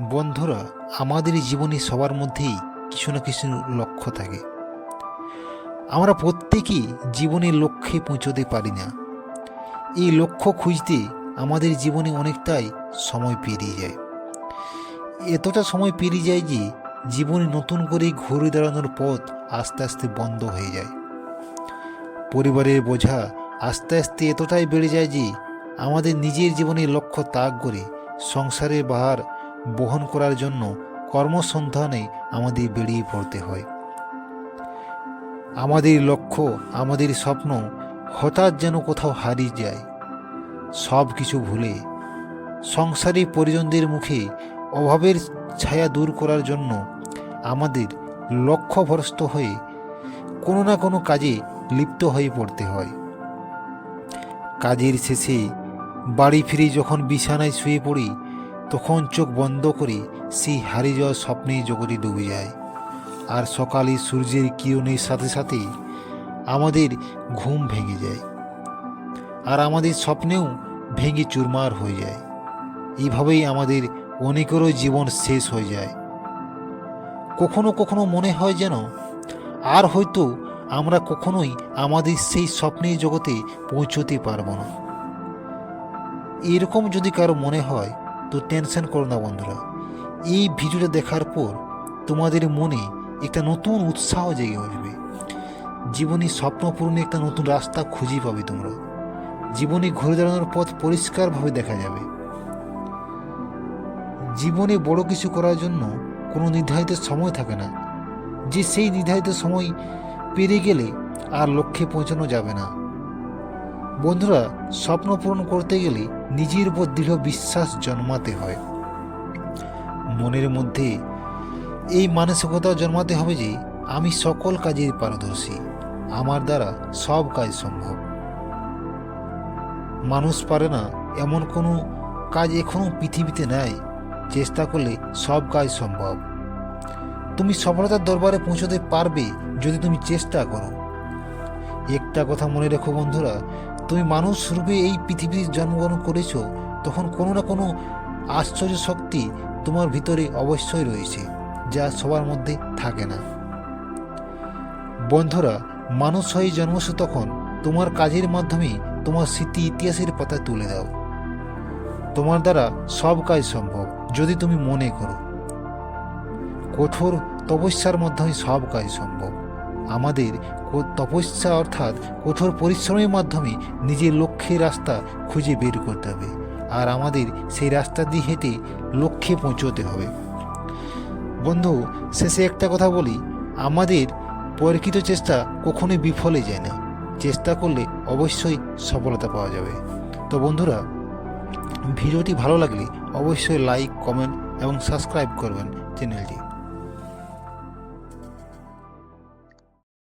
বন্ধুরা আমাদের জীবনে সবার মধ্যেই কিছু না কিছু লক্ষ্য থাকে। আমরা প্রত্যেকেই জীবনের লক্ষ্যে পৌঁছতে পারি না। এই লক্ষ্য খুঁজতে আমাদের জীবনে অনেকটাই সময় পেরিয়ে যায়। এতটা সময় পেরিয়ে যায় যে জীবনে নতুন করে ঘুরে দাঁড়ানোর পথ আস্তে আস্তে বন্ধ হয়ে যায়। পরিবারের বোঝা আস্তে আস্তে এতটাই বেড়ে যায় যে আমাদের নিজের জীবনের লক্ষ্য ত্যাগ করে সংসারের বাহার বহন করার জন্য কর্মসন্ধানে আমাদের বেরিয়ে পড়তে হয়। আমাদের লক্ষ্য, আমাদের স্বপ্ন হঠাৎ যেন কোথাও হারিয়ে যায়। সব কিছু ভুলে, সংসারী পরিজনদের মুখে অভাবের ছায়া দূর করার জন্য আমাদের লক্ষ্য লক্ষ্যভ্রষ্ট হয়ে কোনো না কোনো কাজে লিপ্ত হয়ে পড়তে হয়। কাজের শেষে বাড়ি ফিরে যখন বিছানায় শুয়ে পড়ি তখন চোখ বন্ধ করে সেই হারিয়ে যাওয়া স্বপ্নেই জগতে ডুবে যায়। আর সকালে সূর্যের কিরণের সাথে সাথে আমাদের ঘুম ভেঙে যায়। আর আমাদের স্বপ্নেও ভেঙে চুরমার হয়ে যায়। এইভাবেই আমাদের অনেকেরও জীবন শেষ হয়ে যায়। কখনো কখনো মনে হয় যেন আর হয়তো আমরা কখনোই আমাদের সেই স্বপ্নের জগতে পৌঁছতে পারব না। এরকম যদি কারও মনে হয় তো টেনশন করো না বন্ধুরা। এই ভিডিওটা দেখার পর তোমাদের মনে একটা নতুন উৎসাহ জেগে উঠবে। জীবনে স্বপ্ন পূরণে একটা নতুন রাস্তা খুঁজে পাবে তোমরা। জীবনে ঘুরে দাঁড়ানোর পথ পরিষ্কারভাবে দেখা যাবে। জীবনে বড় কিছু করার জন্য কোনো নির্ধারিত সময় থাকে না। যে সেই নির্ধারিত সময় পেরিয়ে গেলে আর লক্ষ্যে পৌঁছানো যাবে না। বন্ধুরা, স্বপ্ন পূরণ করতে গেলে নিজের উপর দৃঢ় বিশ্বাস জন্মাতে হয়। মনের মধ্যে এই মানসিকতা জন্মাতে হবে যে, আমি সকল কাজের পারদর্শী, আমার দ্বারা সব কাজ সম্ভব। মানুষ পারে না এমন কোনো কাজ এখনও পৃথিবীতে নেই, চেষ্টা করলে সব কাজ সম্ভব। তুমি সফলতার দরবারে পৌঁছতে পারবে যদি তুমি চেষ্টা করো। একটা কথা মনে রেখো বন্ধুরা, তুমি মানুষ রূপে এই পৃথিবীর জন্মগ্রহণ করেছ, তখন কোনো না কোনো আশ্চর্য শক্তি তোমার ভিতরে অবশ্যই রয়েছে, যা সবার মধ্যে থাকে না। বন্ধুরা, মানুষ হয়ে জন্মস তখন তোমার কাজের মাধ্যমে তোমার স্মৃতি ইতিহাসের পাতা তুলে দাও। তোমার দ্বারা সব কাজ সম্ভব, যদি তুমি মনে করো। কঠোর তপস্যার মাধ্যমে সব কাজ সম্ভব। আমাদের তপস্যা অর্থাৎ কঠোর পরিশ্রমের মাধ্যমে নিজের লক্ষ্যের রাস্তা খুঁজে বের করতে হবে। আর আমাদের সেই রাস্তা দিয়ে হেঁটে লক্ষ্যে পৌঁছতে হবে। বন্ধু, শেষে একটা কথা বলি। আমাদের পরীক্ষিত চেষ্টা কখনোই বিফলে যায় না। চেষ্টা করলে অবশ্যই সফলতা পাওয়া যাবে। তো বন্ধুরা, ভিডিওটি ভালো লাগলে অবশ্যই লাইক কমেন্ট এবং সাবস্ক্রাইব করবেন চ্যানেলটি।